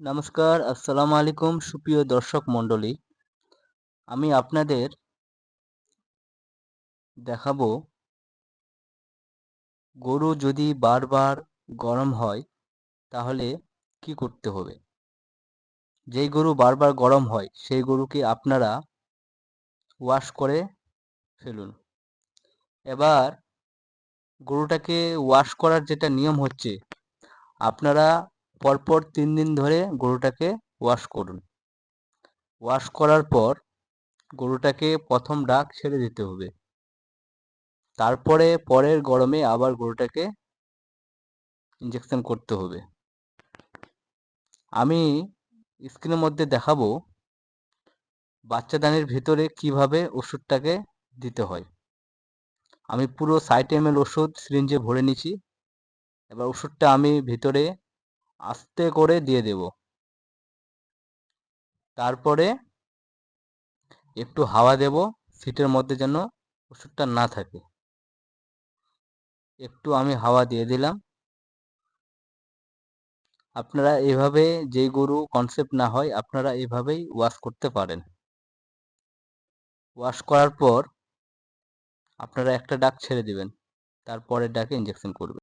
নমস্কার, আসসালামু আলাইকুম সুপ্রিয় দর্শক মণ্ডলী। আমি আপনাদের দেখাবো গরু যদি বারবার গরম হয়, তাহলে কি করতে হবে? যেই গরু বারবার গরম হয়, সেই গরুকে আপনারা ওয়াশ করে ফেলুন। এবার গরুটাকে ওয়াশ করার যেটা নিয়ম হচ্ছে, আপনারা পরপর তিন দিন ধরে গরুটাকে ওয়াশ করুন। ওয়াশ করার পর গরুটাকে প্রথম ডাক ছেড়ে দিতে হবে। তারপরে পরের গরমে আবার গরুটাকে ইঞ্জেকশন করতে হবে। আমি স্ক্রিনের মধ্যে দেখাবো বাচ্চা বাচ্চাদানির ভিতরে কীভাবে ওষুধটাকে দিতে হয়। আমি পুরো সাইট এম ওষুধ সিরিঞ্জে ভরে নিছি এবার ওষুধটা আমি ভিতরে আস্তে করে দিয়ে দেব। তারপরে একটু হাওয়া দেব, সিটের মধ্যে যেন ওষুধটা না থাকে। একটু আমি হাওয়া দিয়ে দিলাম। আপনারা এভাবে যেই গরু কনসেপ্ট না হয়, আপনারা এভাবেই ওয়াশ করতে পারেন। ওয়াশ করার পর আপনারা একটা ডাক ছেড়ে দিবেন, তারপরের ডাকে ইঞ্জেকশন করবেন।